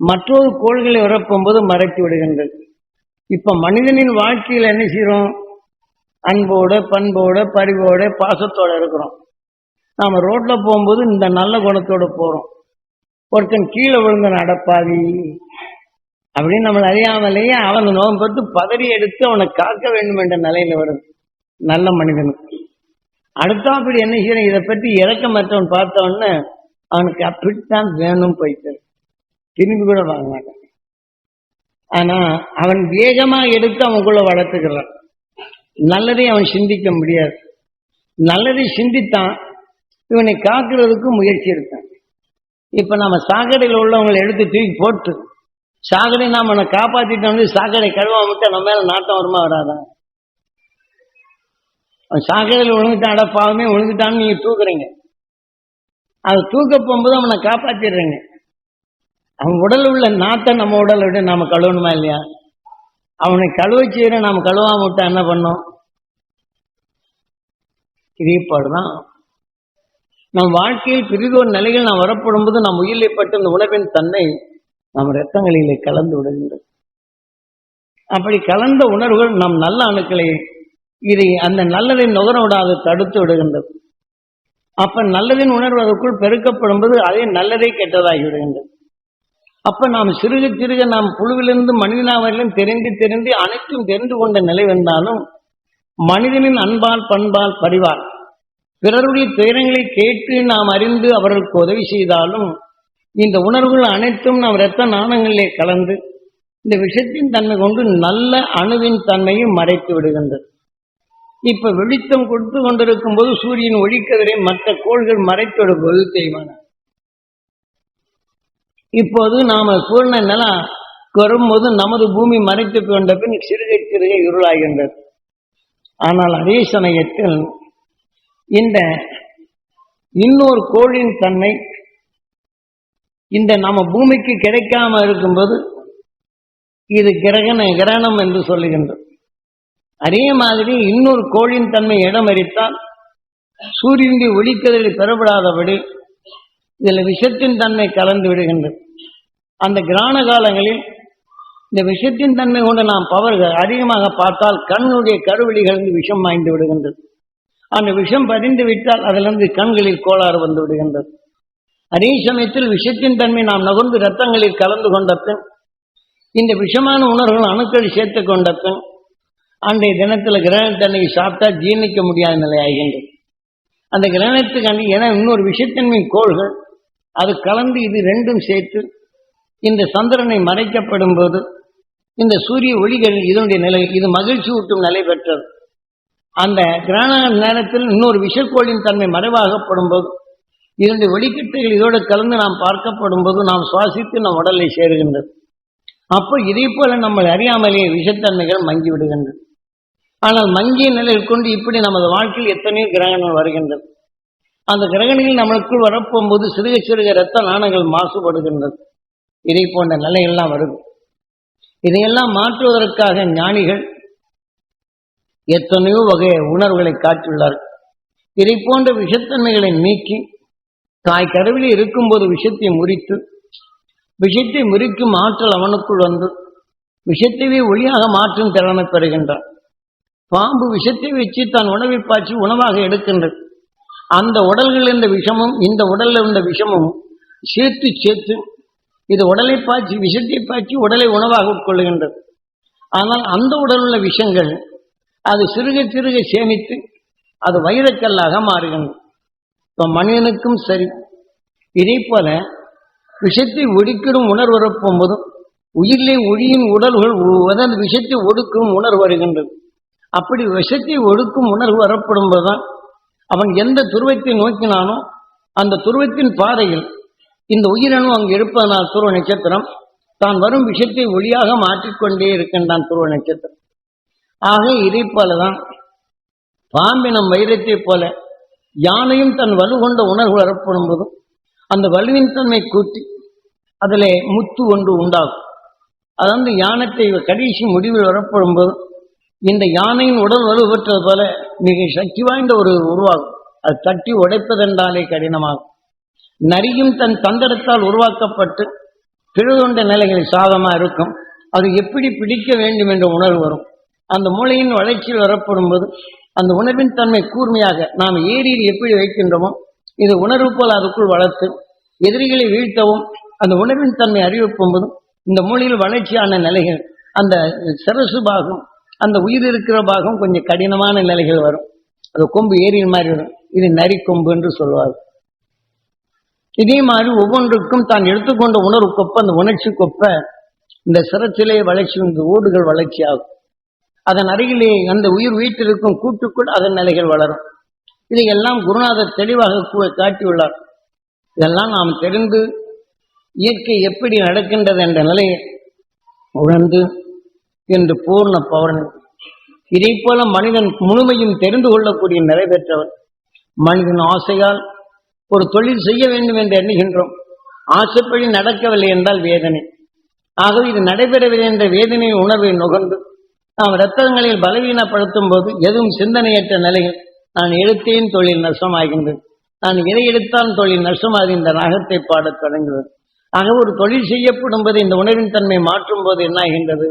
மற்றொரு கோள்களை உரப்பும் போது மறைத்து விடுகின்றது இப்ப மனிதனின் வாழ்க்கையில் என்ன செய்யறோம் அன்போட பண்போட பரிவோட பாசத்தோட இருக்கிறோம். நாம் ரோட்டில் போகும்போது இந்த நல்ல குணத்தோட போகிறோம் ஒருத்தன் கீழே விழுந்த நடப்பாதி அப்படின்னு நம்மளை அறியாமலேயே அவன் நோக்கம் பார்த்து பதறி எடுத்து அவனை காக்க வேண்டும் என்ற நிலையில் வருது. நல்ல மனிதனுக்கு அடுத்தாப்படி என்ன செய்யணும் இதை பற்றி இறக்கமற்றவன் மற்றவன் பார்த்தவொடனே அவனுக்கு அப்படித்தான் வேணும் போயிட்டு. திரும்பி கூட வாங்க மாட்டான். ஆனா அவன் வேகமாக எடுத்து அவனுக்குள்ள வளர்த்துக்கிறான். நல்லதை அவன் சிந்திக்க முடியாது. நல்லதை சிந்தித்தான் இவனை காக்கிறதுக்கு முயற்சி இருக்கும் இப்ப நம்ம சாக்கடையில் உள்ளவங்களை எடுத்து தூக்கி போட்டு சாக்கடை நாம அவனை காப்பாத்திட்டோம் வந்து சாக்கடை கழுவாம விட்டா நம்ம மேல நாட்டம் வருமா வராதா? அவன் சாக்கடையில் விழுந்துட்டான் அட விழுந்துட்டான்னு நீங்க தூக்குறீங்க. அதை தூக்க போகும்போது அவனை காப்பாத்திடுறீங்க. அவன் உடல் உள்ள நாட்டை நம்ம உடலை விட நாம கழுவணுமா இல்லையா? அவனை கழுவ செய்யற நாம கழுவாம விட்டா என்ன பண்ணோம்? இதேபாடுதான் நம் வாழ்க்கையில் பிரிதோர் நிலையில் நாம் வரப்படும் போது நம் உயிரிழப்பட்ட இந்த உணவின் தன்மை நம் இரத்தங்களிலே கலந்து விடுகின்றது. அப்படி கலந்த உணர்வுகள் நம் நல்ல அணுக்களை இதை அந்த நல்லதை நுகர விடாது தடுத்து விடுகின்றது. அப்ப நல்லதின் உணர்வு அதற்குள் பெருக்கப்படும் போது அதே நல்லதே கெட்டதாகி விடுகின்றது. அப்ப நாம் சிறுக சிறுக நாம் புழுவிலிருந்து மனிதனாவிலும் தெரிந்து தெரிந்து அனைத்தும் தெரிந்து கொண்ட நிலை வந்தாலும் மனிதனின் அன்பால் பண்பால் பரிவால் பிறருடைய துயரங்களை கேட்டு நாம் அறிந்து அவர்களுக்கு உதவி செய்தாலும் இந்த உணர்வுகள் அனைத்தும் நாம் இரத்த நாணங்களிலே கலந்து இந்த விஷத்தின் தன்மை கொண்டு நல்ல அணுவின் தன்மையும் மறைத்து விடுகின்றது. இப்ப வெளிச்சம் கொடுத்து கொண்டிருக்கும் போது சூரியன் ஒளிக்கதிரை மற்ற கோள்கள் மறைத்து விடுவது தெய்வான இப்போது நாம சூழ்நிலை நிலம் வரும்போது நமது பூமி மறைத்து கொண்ட பின் சிறுகை சிறுகை இருளாகின்றது. ஆனால் அதே சமயத்தில் இந்த இன்னொரு கோழின் தன்மை இந்த நம்ம பூமிக்கு கிடைக்காம இருக்கும்போது இது கிரகண கிரகணம் என்று சொல்லுகின்றது. அதே மாதிரி இன்னொரு கோழின் தன்மை இடம் சூரியனுடைய ஒளிக்கதிரில் பெறப்படாதபடி இதில் விஷத்தின் தன்மை கலந்து விடுகின்றது. அந்த கிராண காலங்களில் இந்த விஷத்தின் தன்மை கொண்டு நாம் பவர்கள் அதிகமாக பார்த்தால் கண்ணுடைய கருவெளிகளிலிருந்து விஷம் வாய்ந்து விடுகின்றது. அந்த விஷம் பதிந்து விட்டால் அதிலிருந்து கண்களில் கோளாறு வந்து விடுகின்றது. அதே சமயத்தில் விஷத்தின் தன்மை நாம் நகர்ந்து ரத்தங்களில் கலந்து கொண்ட பின் இந்த விஷமான உணர்வுகள் அணுக்கள் சேர்த்து கொண்ட பின் அன்றைய தினத்தில் கிரகணத்தன்னைக்கு சாப்பிட்டா ஜீர்ணிக்க முடியாத நிலை ஆகின்றது. அந்த கிரகணத்துக்காண்டி என இன்னொரு விஷத்தன்மையின் கோள்கள் அது கலந்து இது ரெண்டும் சேர்த்து இந்த சந்திரனை மறைக்கப்படும் போது இந்த சூரிய ஒளிகள் இதனுடைய நிலை இது மகிழ்ச்சி ஊட்டும் நிலை பெற்றது. அந்த கிரகண நேரத்தில் இன்னொரு விஷக்கோளின் தன்மை மறைவாகப்படும் போது இரண்டு வெளிக்கட்டுகள் இதோடு கலந்து நாம் பார்க்கப்படும் போது நாம் சுவாசித்து நம் உடலை சேருகின்றது. அப்போ இதே போல நம்மளை அறியாமலேயே விஷத்தன்மைகள் மங்கி விடுகின்றது. ஆனால் மங்கிய நிலையில் கொண்டு இப்படி நமது வாழ்க்கையில் எத்தனையோ கிரகணங்கள் வருகின்றது. அந்த கிரகணிகள் நம்மளுக்குள் வரப்போகும்போது சிறுக சிறுக இரத்த நாணங்கள் மாசுபடுகின்றது. இதை போன்ற நிலையெல்லாம் வருது இதையெல்லாம் மாற்றுவதற்காக ஞானிகள் எத்தனையோ வகை உணர்வுகளை காட்டியுள்ளார்கள் இதை போன்ற விஷத்தன்மைகளை நீக்கி தாய் கருவிலே இருக்கும்போது விஷத்தை முறித்து விஷத்தை முறிக்கும் ஆற்றல் அவனுக்குள் வந்து விஷத்தையே ஒளியாக மாற்றும் திறனை பெறுகின்றான். பாம்பு விஷத்தை வச்சு தான் உணவை பாய்ச்சி உணவாக எடுக்கின்றது. அந்த உடல்கள் இருந்த விஷமும் இந்த உடல்ல இருந்த விஷமும் சேர்த்து சேர்த்து இது உடலை பாய்ச்சி விஷத்தை பாய்ச்சி உடலை உணவாக உட்கொள்ளுகின்றது ஆனால் அந்த உடல் உள்ள விஷங்கள் அது சிறுக சிறுக சேமித்து அது வைரக்கல்லாக மாறுகின்றது இப்போ மனிதனுக்கும் சரி. இதே போல விஷத்தை ஒடுக்கிடும் உணர்வு வரப்போகும்போதும் உயிரிலே ஒளியின் உடல்கள் அதாவது விஷத்தை ஒடுக்கும் உணர்வு வருகின்றது. அப்படி விஷத்தை ஒடுக்கும் உணர்வு வரப்படும் போதுதான் அவன் எந்த துருவத்தை நோக்கினானோ அந்த துருவத்தின் பாதையில் இந்த உயிரினும் அங்கு இருப்பதனால் துருவ நட்சத்திரம் தான் வரும் விஷயத்தை ஒளியாக மாற்றிக்கொண்டே இருக்கின்றான் துருவ நட்சத்திரம். ஆக இதை போலதான். பாம்பினம் வைரத்தை போல யானையும் தன் வலு கொண்ட உணர்வு வரப்படும் போதும் அந்த வலுவின் தன்மை கூட்டி அதில் முத்து ஒன்று உண்டாகும். அதாவது யானத்தை கடைசி முடிவில் வரப்படும் போதும் இந்த யானையின் உடல் வலு பெற்றது போல மிக சக்தி வாய்ந்த ஒரு உருவாகும். அது தட்டி உடைப்பதென்றாலே கடினமாகும். நரியும் தன் தந்திரத்தால் உருவாக்கப்பட்டு பிழுதொண்ட நிலைகளில் சாதமா இருக்கும். அது எப்படி பிடிக்க வேண்டும் என்ற உணர்வு வரும். அந்த மூளையின் வளர்ச்சியில் வரப்படும் போது அந்த உணர்வின் தன்மை கூர்மையாக நாம் ஏரியில் எப்படி வைக்கின்றோமோ இது உணர்வு போல் அதுக்குள் வளர்த்து எதிரிகளை வீழ்த்தவும் அந்த உணர்வின் தன்மை அறிவிப்பும் போதும் இந்த மூளையில் வளர்ச்சியான நிலைகள் அந்த சரசு பாகம் அந்த உயிர் இருக்கிற பாகம் கொஞ்சம் கடினமான நிலைகள் வரும். அது கொம்பு ஏரியின் மாதிரி வரும். இது நரி கொம்பு என்று சொல்வார் இதே மாதிரி ஒவ்வொன்றுக்கும் தான் எடுத்துக்கொண்ட உணர்வு கொப்ப அந்த உணர்ச்சி கொப்ப இந்த சிரத்திலே வளர்ச்சி இந்த ஓடுகள் வளர்ச்சி ஆகும். அதன் அருகிலே அந்த உயிர் வீட்டிற்கும் கூட்டுக்குள் அதன் நிலைகள் வளரும். இதையெல்லாம் குருநாதர் தெளிவாக கூ- காட்டியுள்ளார். இதெல்லாம் நாம் தெரிந்து இயற்கை எப்படி நடக்கின்றது என்ற நிலையை உணர்ந்து என்று பூர்ண பௌர்ணமி. இதை போல மனிதன் முழுமையும் தெரிந்து கொள்ளக்கூடிய நிறைவேற்றவர் மனிதன் ஆசையால் ஒரு தொழில் செய்ய வேண்டும் என்று எண்ணுகின்றோம். ஆசைப்படி நடக்கவில்லை என்றால் வேதனை. ஆகவே இது நடைபெறவில்லை என்ற வேதனை உணர்வை நுகர்ந்து நாம் இரத்தங்களில் பலவீனப்படுத்தும் போது எதுவும் சிந்தனையற்ற நிலையில் நான் எடுத்தேன் தொழில் நஷ்டமாகின்றது. நான் எதை எடுத்தான் தொழில் நஷ்டமாகி இந்த நகத்தை பாடத் தொடங்குகிறது ஆக ஒரு தொழில் செய்யப்படும் போது இந்த உணர்வின் தன்மை மாற்றும் போது என்ன ஆகின்றது?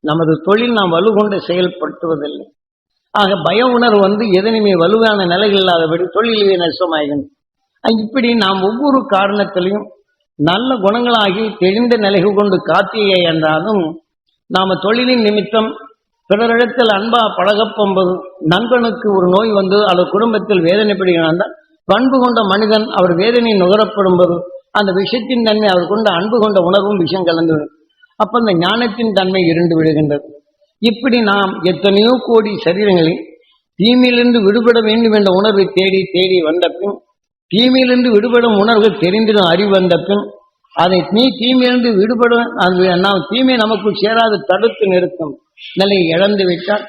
நமது தொழில் நாம் வலுகொண்டு செயல்படுத்துவதில்லை. ஆக பய உணர்வு வந்து எதனையுமே வலுவான நிலைகள் இல்லாதபடி தொழிலே நஷ்டமாகின்றது. இப்படி நாம் ஒவ்வொரு காரணத்திலையும் நல்ல குணங்களாகி தெளிந்த நிலைகள் கொண்டு காத்தியே என்றாலும் நாம தொழிலின் நிமித்தம் பிறரிடத்தில் அன்பா பழகப்போம்போது நண்பனுக்கு ஒரு நோய் வந்து அல்லது குடும்பத்தில் வேதனைப்படுகிறான் பண்பு கொண்ட மனிதன் அவர் வேதனை நுகரப்படும் போது அந்த விஷயத்தின் தன்மை அவர் கொண்ட அன்பு கொண்ட உணர்வும் விஷயம் கலந்துவிடும். அப்ப அந்த ஞானத்தின் தன்மை இருண்டு விடுகின்றது. இப்படி நாம் எத்தனையோ கோடி சரீரங்களில் தீமையிலிருந்து விடுபட வேண்டும் என்ற உணர்வை தேடி தேடி வந்த பின் தீமையிலிருந்து விடுபடும் உணர்வு தெரிந்திடும் அறிவு வந்த பின் அதை நீ தீமையிலிருந்து விடுபடும் அது நாம் தீமை நமக்குள் சேராது தடுத்து நிறுத்தும். நிலையை இழந்து விட்டால்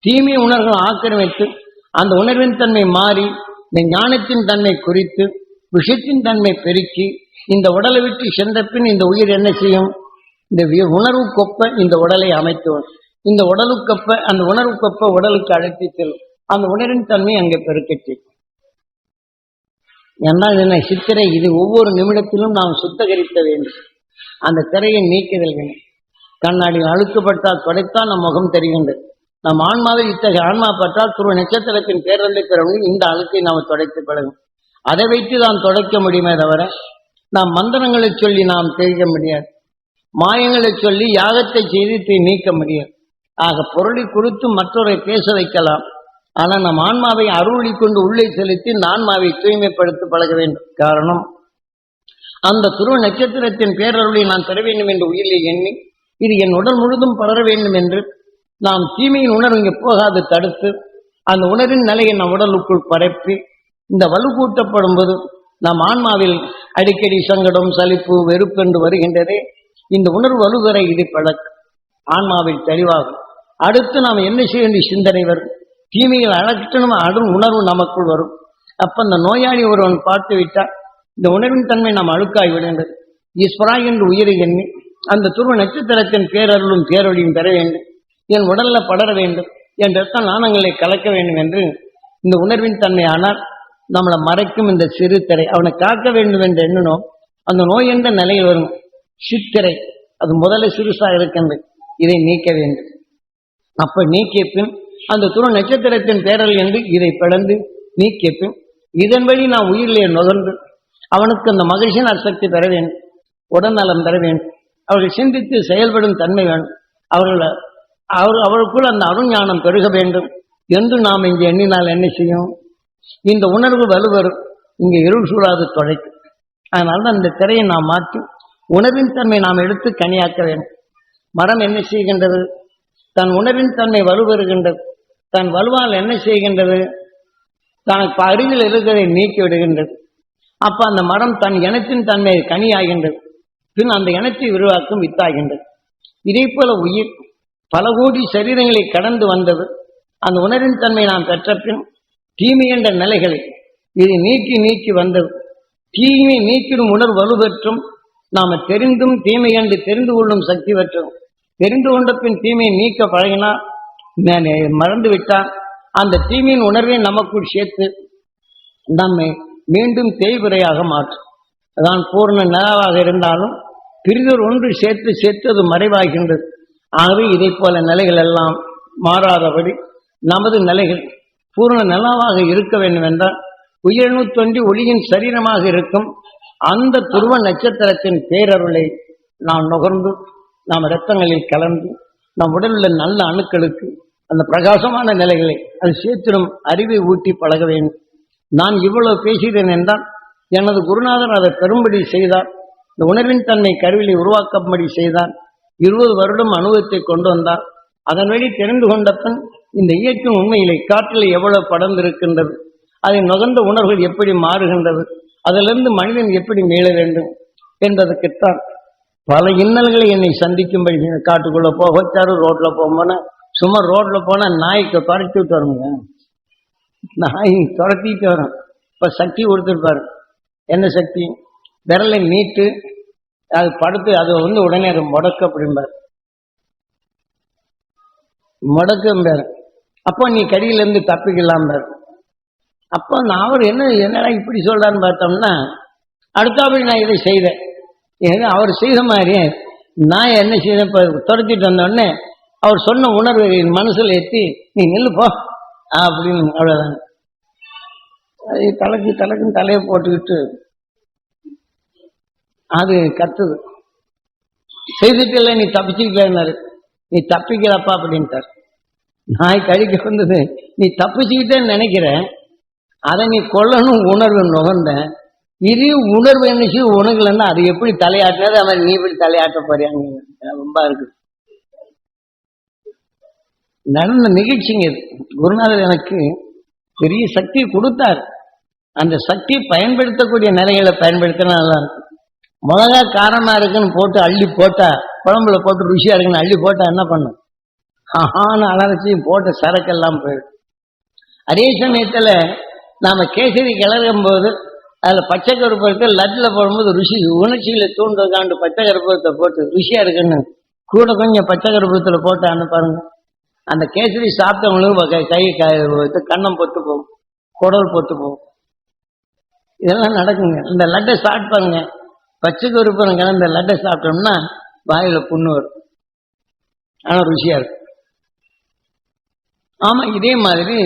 தீமை உணர்வு ஆக்கிரமித்து அந்த உணர்வின் தன்மை மாறி இந்த ஞானத்தின் தன்மை குறித்து விஷயத்தின் தன்மை பெருக்கி இந்த உடலை விட்டு சென்ற பின் இந்த உயிர் என்ன செய்யும்? இந்த வி- உணர்வு கொப்ப இந்த உடலை அமைத்துவோம் இந்த உடலுக்கொப்ப அந்த உணர்வு கொப்ப உடலுக்கு அழைத்து செல்லும். அந்த உணர்வின் தன்மை அங்கே பெருக்கச் செய்யும். என்றால் என்ன சித்திரை இது ஒவ்வொரு நிமிடத்திலும் நாம் சுத்தகரிக்க வேண்டும். அந்த திரையை நீக்குதல் வேண்டும் கண்ணாடியில் அழுக்குப்பட்டால் துடைத்தால் நம் முகம் தெரிகின்றது. நம் ஆன்மாவை இத்தகைய ஆன்மா பற்றால் துருவ நட்சத்திரத்தின் பேரலை பெறவும் இந்த அழுக்கை நாம் துடைத்து பழகும் அதை வைத்து நாம் துடைக்க முடியுமே தவிர நாம் மந்திரங்களை சொல்லி நாம் தெரிவிக்க முடியாது. மாயங்களை சொல்லி யாகத்தை செய்து தீ நீக்க முடியாது. ஆக பொருளை குறித்து மற்றவரை பேச வைக்கலாம். ஆனால் நம் ஆன்மாவை அருளி கொண்டு உள்ளே செலுத்தி நான்மாவை ஆன்மாவை தூய்மைப்படுத்தி பழக வேண்டும். காரணம் அந்த துருவ நட்சத்திரத்தின் பேரருளை நான் பெற வேண்டும் என்று உயிரில் எண்ணி இது என் உடல் முழுதும் பலர வேண்டும் என்று நாம் தீமையின் உணர்வு இங்கே போகாது தடுத்து அந்த உணர்வின் நிலையை நம் உடலுக்குள் பரப்பி இந்த வலு கூட்டப்படும் போது நம் ஆன்மாவில் அடிக்கடி சங்கடம் சலிப்பு வெறுப்பு என்று வருகின்றதே இந்த உணர்வு வலுவரை இது பழக்கம். ஆன்மாவில் தெளிவாகும். அடுத்து நாம் என்ன செய்ய வேண்டிய சிந்தனை வரும்? தீமைகள் அழகற்றணும் அடும் உணர்வு நமக்குள் வரும். அப்ப அந்த நோயாளி ஒருவன் பார்த்து விட்டால் இந்த உணர்வின் தன்மை நாம் அழுக்காய் விடுகின்றது. ஈஸ்வரா என்று உயிரை எண்ணி அந்த துருவ நட்சத்திரத்தின் பேரருளும் பேரொழியும் பெற வேண்டும். என் உடல்ல படர வேண்டும். என் ரத்த நாணங்களை கலக்க வேண்டும் என்று இந்த உணர்வின் தன்மை ஆனால் நம்மளை மறைக்கும் இந்த சிறு திரை. அவனை காக்க வேண்டும் என்று எண்ணணும் அந்த நோய் என்ற நிலையில் வரும்? சித்திரை. அது முதல்ல சிறுசாக இருக்கின்றது. இதை நீக்க வேண்டும். அப்ப நீக்கிய பின் அந்த துரு நட்சத்திரத்தின் பேரல் என்று இதை பிளந்து நீக்கிய பின் இதன் வழி நான் உயிரிலே நுகர்ந்து அவனுக்கு அந்த மகிழ்ச்சியின் அசக்தி பெற வேண்டும் உடல்நலம் பெற வேண்டும். அவர்கள் சிந்தித்து செயல்படும் தன்மை வேண்டும் அவர்கள் அவர் அவருக்குள் அந்த அருஞானம் பெருக வேண்டும். என்று நாம் இங்கே எண்ணினால் என்ன செய்யும்? இந்த உணர்வு வலுவரும். இங்கே இருள் சூழாது தொலைக்கும் அதனால தான் இந்த திரையை நாம் மாற்றி உணர்வின் தன்மை நாம் எடுத்து கனியாக்க வேண்டும். மரம் என்ன செய்கின்றது? தன் உணர்வின் தன்மை வலுவருகின்றது. தன் வலுவால் என்ன செய்கின்றது? தனக்கு அருகில் இருக்கிறதை நீக்கி விடுகின்றது. அப்ப அந்த மரம் தன் இனத்தின் தன்மை கனியாகின்றது. பின் அந்த இனத்தை விரிவாக்கும் வித்தாகின்றது. இதே போல உயிர் பல கோடி சரீரங்களை கடந்து வந்தது. அந்த உணரின் தன்மை நாம் பெற்ற பின் தீமை என்ற நிலைகளை இதை நீக்கி நீக்கி வந்தது. தீமை நீக்கிடும் உணர் வலுப்பெற்றும் நாம தெரிந்தும் தீமை என்று தெரிந்து கொள்ளும் சக்தி பெற்றோம். தெரிந்து கொண்ட பின் தீமையை நீக்க பழகினால் மறந்து விட்டால் அந்த தீமையின் உணர்வை நமக்குள் சேர்த்து நம்மை மீண்டும் தேய்பிரையாக மாற்றும் அதான் பூர்ண நிலவாக இருந்தாலும் பிரிதொரு ஒன்று சேர்த்து சேர்த்து அது மறைவாகின்றது. ஆகவே இதை போல நிலைகள் எல்லாம் மாறாதபடி நமது நிலைகள் பூர்ண நிலவாக இருக்க வேண்டும் என்றால் உயிரணு தோன்றி ஒளியின் சரீரமாக இருக்கும் அந்த துருவ நட்சத்திரத்தின் பேரருளை நாம் நுகர்ந்து நாம் இரத்தங்களில் கலந்து நம் உடலில் உள்ள நல்ல அணுக்களுக்கு அந்த பிரகாசமான நிலைகளை அது சேர்த்திடும் அறிவை ஊட்டி பழக வேண்டும். நான் இவ்வளவு பேசுகிறேன் என்றால் எனது குருநாதன் அதை பெரும்படி செய்தார். இந்த உணர்வின் தன்மை கருவிலை உருவாக்கும்படி செய்தார். இருபது வருடம் அனுபவத்தை கொண்டு வந்தார். அதன் வழி தெரிந்து கொண்ட பின் இந்த இயக்கம் உண்மையிலே காற்றில் எவ்வளவு படர்ந்திருக்கின்றது அதை நுகர்ந்த உணர்வுகள் எப்படி மாறுகின்றது அதிலிருந்து மனிதன் எப்படி மீள வேண்டும் என்பதற்குத்தான் பல இன்னல்களை என்னை சந்திக்கும்படி காட்டுக்குள்ளே போக வச்சாரு ரோட்டில் போகும்போனா சும்மா ரோட்டில் போனால் நாய்க்கு துரத்தி விட்டு வருங்க. நாய் துரத்திட்டு வரும். இப்போ சக்தி கொடுத்துருப்பாரு. என்ன சக்தி? விரலை நீட்டு அது படுத்து அது வந்து உடனே அது முடக்கு அப்படிம்பார். முடக்கும்பாரு. அப்போ நீ கடியிலேருந்து தப்பிக்கலாம் பாரு அப்போ நான் அவர் என்ன என்னடா இப்படி சொல்கிறான்னு பார்த்தோம்னா அடுத்தாப்படி நான் இதை செய்தேன் ஏன்னா அவர் செய்த மாதிரி நான் என்ன செய்த இப்போ துரத்திட்டு வந்தோடனே அவர் சொன்ன உணர்வு என் மனசில் ஏற்றி நீ நில்லு போ. அப்படின்னு அவ்வளோதான் அது தலைக்கு தலைக்குன்னு தலையை போட்டுக்கிட்டு அது கத்துது. செய்துட்டு இல்லை நீ தப்பிச்சுக்கிட்டேன்னாரு. நீ தப்பிக்கிறப்பா அப்படின்ட்டார். நாய் கழிக்க வந்தது நீ தப்பிச்சுக்கிட்டேன்னு நினைக்கிற அதை நீ கொல்லணும் உணர்வு நுகர்ந்தேன். இது உணர்வு என்னச்சு? உணர்வுலன்னா அது எப்படி தலையாட்டினது அது மாதிரி நீ எப்படி தலையாட்ட போறியாங்க ரொம்ப இருக்கு. நடந்த நிகழ்ச்சிங்க இது. குருநாதர் எனக்கு பெரிய சக்தி கொடுத்தார். அந்த சக்தி பயன்படுத்தக்கூடிய நிலைகளை பயன்படுத்தினா நல்லா இருக்கும் மிளகா காரமா இருக்குன்னு போட்டு அள்ளி போட்டா குழம்புல போட்டு ருசியா இருக்குன்னு அள்ளி போட்டா என்ன பண்ணும்? ஆஹான்னு அலரச்சி போட்ட சரக்கெல்லாம் போயிடும். அதே சமயத்துல நாம கேசரி கிளறும் போது அதில் பச்சை கருப்பு லட்டில் லட்டுல போடும்போது ருசி உணர்ச்சியில் தூண்டுறதுக்காண்டு பச்சை கருப்பத்தை போட்டு ருசியாக இருக்குன்னு கூட கொஞ்சம் பச்சை கருப்பத்தில் போட்டான்னு அனுப்பாருங்க அந்த கேசரி சாப்பிட்டவங்களுக்கு கை கை கன்னம் பொத்து போகும் குடல் பொத்து போகும். இதெல்லாம் நடக்குங்க. இந்த லட்டை சாப்பிட்டாங்க பச்சை கருப்பம் இந்த லட்டை சாப்பிட்டோம்னா வாயில் புண்ணு வரும். ஆனால் ருசியாக இருக்கும். ஆமாம் இதே மாதிரி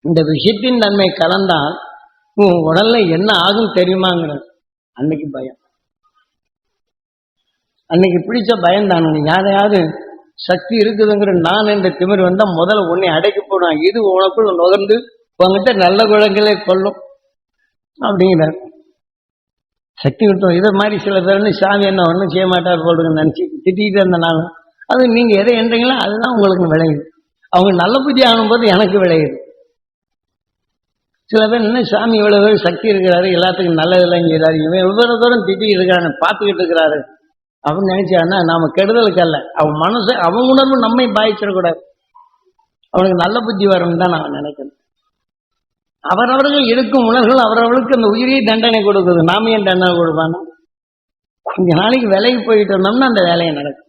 இந்த விஷயத்தின் தன்மை கலந்தால் உன் உடல்ல என்ன ஆகும் தெரியுமாங்கிறது அன்னைக்கு பயம். அன்னைக்கு பிடிச்ச பயம் தான் யாரையாவது சக்தி இருக்குதுங்கிற நான் என்ற திமிர் வந்தா முதல்ல உன்னை அடைக்க போனான் இது உனக்குள்ள நுகர்ந்து உங்ககிட்ட நல்ல குழந்தைகளை கொல்லும் அப்படிங்கிறார். சக்தி விட்டோம் இதை மாதிரி சில பேர் சாமி என்ன ஒன்றும் செய்ய மாட்டார் போடுங்க நினச்சி திட்டிகிட்டு இருந்த நான் அது நீங்க எதை என்றீங்களோ அதுதான் உங்களுக்கு விளையுது. அவங்க நல்ல புத்தி ஆகும்போது எனக்கு விளையுது. சில பேர் என்ன சாமி இவ்வளவு பேர் சக்தி இருக்கிறாரு எல்லாத்துக்கும் நல்லதெல்லாம் செய்கிறாரு இவன் இவ்வளோ தூரம் திட்டி இருக்கிறான்னு பார்த்துக்கிட்டு இருக்கிறாரு. அப்படின்னு நினைச்சான்னா நாம கெடுதலுக்கு அல்ல. அவன் மனசு அவன் உணர்வு நம்மை பாதிச்சிடக்கூடாது. அவனுக்கு நல்ல புத்தி வரும்னு தான் நான் நினைக்கிறேன். அவரவர்கள் எடுக்கும் உணர்வுகள் அவரவர்களுக்கு அந்த உயிரியை தண்டனை கொடுக்குது. நாம ஏன் தண்டனை கொடுப்பானோ கொஞ்ச நாளைக்கு விலைக்கு போயிட்டு இருந்தோம்னா அந்த வேலையை நடக்கும்.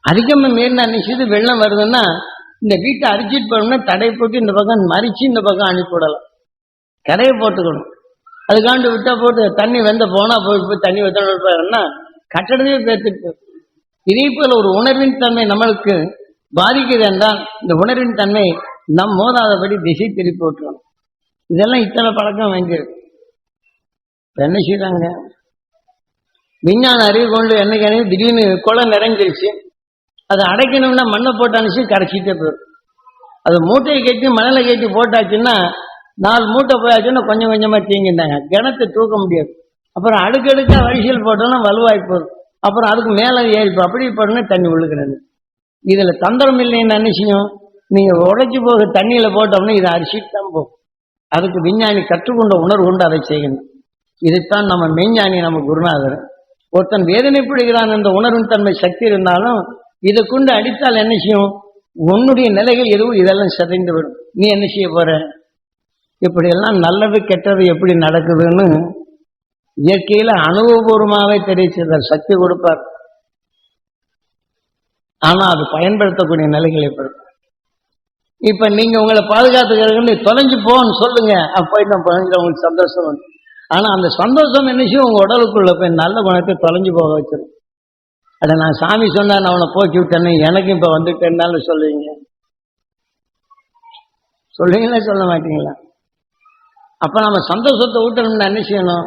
அதிகமா மீறின நிச்சயத்து வெள்ளம் வருதுன்னா இந்த வீட்டை அரிச்சிட்டு போனோம்னா தடை போட்டு இந்த பக்கம் மறிச்சு இந்த பக்கம் அனுப்பிவிடலாம் கடையை போட்டுக்கணும். அதுக்காண்டு விட்டா போட்டு தண்ணி வெந்த போனா போய் போய் தண்ணி வெத்தனா கட்டடத்தையே பேத்துட்டு இதே போல ஒரு உணர்வின் தன்மை நம்மளுக்கு பாதிக்குது என்றால் இந்த உணர்வின் தன்மை நம் மோதாதபடி திசை திருப்பி விட்டுரும் இதெல்லாம் இத்தனை பழக்கம் வாங்கியிருக்கு என்ன செய்றாங்க? விஞ்ஞான அறிவு கொண்டு என்னைக்கு திடீர்னு குளம் நிறைஞ்சிருச்சு. அதை அடைக்கணும்னா மண்ணை போட்டு கரைச்சிட்டே போயிடும். அது மூட்டையை கட்டி மணலை கட்டி போட்டாச்சுன்னா நாலு மூட்டை போயாச்சுன்னா கொஞ்சம் கொஞ்சமாக தீங்கிட்டாங்க. கிணத்தை தூக்க முடியாது. அப்புறம் அடுக்கடுக்காக வரிசையில் போட்டோம்னா வலுவாகி போதும் அப்புறம் அதுக்கு மேலே ஏறி அப்படி போட்டோன்னா தண்ணி விழுக்கிறது இதில் தந்திரம் இல்லைன்னு என்ன நீங்கள் உடைச்சி போக தண்ணியில் போட்டோம்னா இதை அரிசிட்டு தான் போகும். அதுக்கு விஞ்ஞானி கற்றுக்கொண்ட உணர்வு கொண்டு அதை செய்யணும். இதைத்தான் நம்ம மெய்ஞானி நம்ம குருநாதர். ஒருத்தன் வேதனைப்படுகிறான் என்ற உணர்வின் தன்மை சக்தி இருந்தாலும் இதை கொண்டு அடித்தால் என்ன செய்யும்? உன்னுடைய நிலைகள் எதுவும் இதெல்லாம் சிதைந்து விடும். நீ என்ன செய்ய போற? இப்படியெல்லாம் நல்லது கெட்டது எப்படி நடக்குதுன்னு இயற்கையில அனுபவபூர்வமாகவே தெரிவிச்சிருந்தார். சக்தி கொடுப்பார். ஆனா அது பயன்படுத்தக்கூடிய நிலைகள் எப்படி இப்ப நீங்க உங்களை பாதுகாத்துக்கிறதுன்னு தொலைஞ்சு போன்னு சொல்லுங்க. அப்போ நான் போயிட்டு உங்களுக்கு சந்தோஷம் வரும். ஆனா அந்த சந்தோஷம் என்ன செய்யும்? உங்க உடலுக்குள்ள போய் நல்ல குணத்தை தொலைஞ்சு போக வச்சிடும் அட நான் சாமி சொன்னா நான் அவனை போக்கி விட்டேன்னு எனக்கு இப்ப வந்துட்டேன்னாலும் சொல்லுவீங்க. சொல்லுவீங்களா சொல்ல மாட்டீங்களா? அப்ப நம்ம சந்தோஷத்தை ஊட்டணும்னு என்ன செய்யணும்?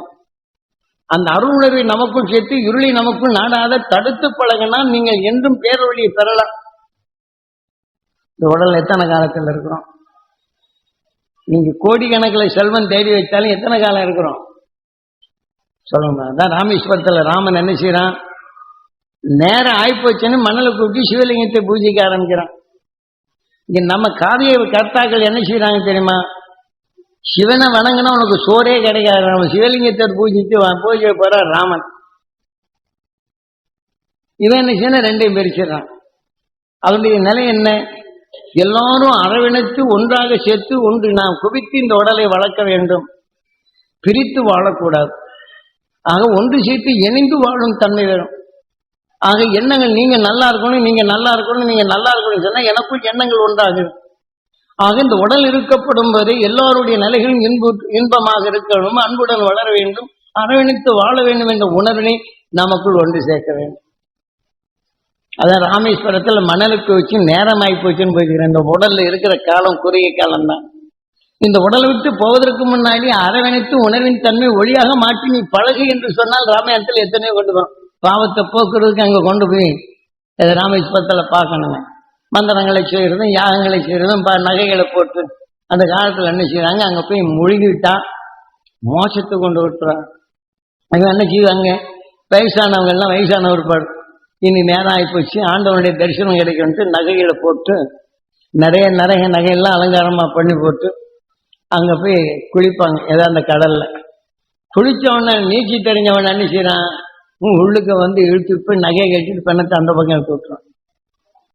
அந்த அருளுணர்வை நமக்கும் சேர்த்து இருளை நமக்கும் நாடாத தடுத்து பழகினா நீங்கள் என்றும் பேரொழியை பெறலாம். இந்த உடல் எத்தனை காலத்தில் இருக்கிறோம்? நீங்க கோடிக்கணக்கில் செல்வம் தேடி வைத்தாலும் எத்தனை காலம் இருக்கிறோம்? சொல்லுங்க அதான் ராமேஸ்வரத்துல ராமன் என்ன செய்யறான் நேரம் ஆயிப்போச்சுன்னு மணலை கூட்டி சிவலிங்கத்தை பூஜைக்க ஆரம்பிக்கிறான். இங்க நம்ம காவிய கர்த்தாக்கள் என்ன செய்யறாங்க தெரியுமா? சிவனை வணங்கினா உனக்கு சோறே கிடைக்காது. நம்ம சிவலிங்கத்தை பூஜித்து பூஜை போற ராமன். இவன் என்ன செய்யணும் ரெண்டையும் பிரிச்சிடறான். அவனுடைய நிலை என்ன? எல்லாரும் அரவணைத்து ஒன்றாக சேர்த்து ஒன்று நாம் குவித்து இந்த உடலை வளர்க்க வேண்டும். பிரித்து வாழக்கூடாது. ஆக ஒன்று சேர்த்து இணைந்து வாழும் தன்மை வேணும். ஆக எண்ணங்கள் நீங்க நல்லா இருக்கணும் நீங்க நல்லா இருக்கணும் நீங்க நல்லா இருக்கணும்னு சொன்னா எனக்கும் எண்ணங்கள் உண்டாகும் ஆக இந்த உடல் இருக்கப்படும் வரை எல்லாருடைய நிலைகளும் இன்பு இன்பமாக இருக்கணும் அன்புடன் வளர வேண்டும் அரவணைத்து வாழ வேண்டும் என்ற உணர்வினை நமக்குள் ஒன்று சேர்க்க வேண்டும். அதான் ராமேஸ்வரத்துல மணலுக்கு வச்சு நேரமாயி போச்சுன்னு போயிருக்கிறேன் இந்த உடல்ல இருக்கிற காலம் குறுகிய காலம் தான் இந்த உடலை விட்டு போவதற்கு முன்னாடி அரவணைத்து உணர்வின் தன்மை ஒளியாக மாற்றி நீ பழகு என்று சொன்னால் ராமாயணத்தில் எத்தனையோ கொண்டு வரும். பாவத்தை போக்குறதுக்கு அங்கே கொண்டு போய் ராமேஸ்வரத்தில் பார்க்கணுங்க மந்திரங்களை செய்கிறதும் யாகங்களை செய்கிறதும் ப- நகைகளை போட்டு அந்த காலத்தில் என்ன செய்கிறாங்க அங்கே போய் முழுகிவிட்டா மோசத்தை கொண்டு விட்டுறாங்க அங்கே என்ன செய்வாங்க? வயசானவங்க எல்லாம் வயசான ஒருபாடு இனி நேரம் ஆகிப்போச்சு ஆண்டவனுடைய தரிசனம் கிடைக்கும்ட்டு நகைகளை போட்டு நிறைய நிறைய நகையெல்லாம் அலங்காரமாக பண்ணி போட்டு அங்கே போய் குளிப்பாங்க. ஏதோ அந்த கடலில். குளித்தவன நீச்சி தெரிஞ்சவன் என்ன செய்கிறான் உள்ளுக்கு வந்து இழுத்து போய் நகையை கட்டிட்டு பெண்ணத்தை அந்த பக்கம் எடுத்து விட்டுறான்